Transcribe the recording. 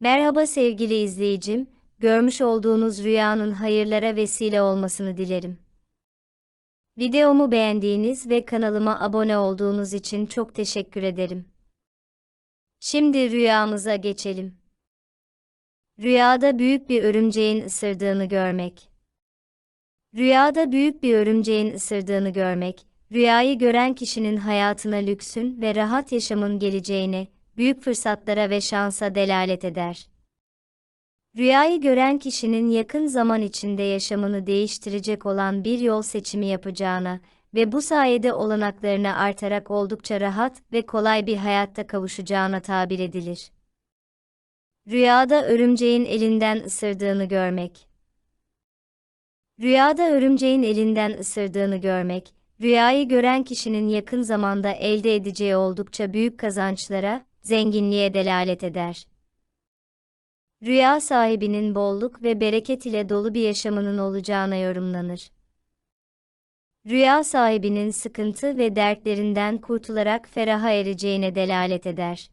Merhaba sevgili izleyicim, görmüş olduğunuz rüyanın hayırlara vesile olmasını dilerim. Videomu beğendiğiniz ve kanalıma abone olduğunuz için çok teşekkür ederim. Şimdi rüyamıza geçelim. Rüyada büyük bir örümceğin ısırdığını görmek. Rüyada büyük bir örümceğin ısırdığını görmek, rüyayı gören kişinin hayatına lüksün ve rahat yaşamın geleceğine, büyük fırsatlara ve şansa delalet eder. Rüyayı gören kişinin yakın zaman içinde yaşamını değiştirecek olan bir yol seçimi yapacağına ve bu sayede olanaklarını artarak oldukça rahat ve kolay bir hayatta kavuşacağına tabir edilir. Rüyada örümceğin elinden ısırdığını görmek. Rüyada örümceğin elinden ısırdığını görmek, rüyayı gören kişinin yakın zamanda elde edeceği oldukça büyük kazançlara, zenginliğe delalet eder. Rüya sahibinin bolluk ve bereket ile dolu bir yaşamının olacağına yorumlanır. Rüya sahibinin sıkıntı ve dertlerinden kurtularak feraha ereceğine delalet eder.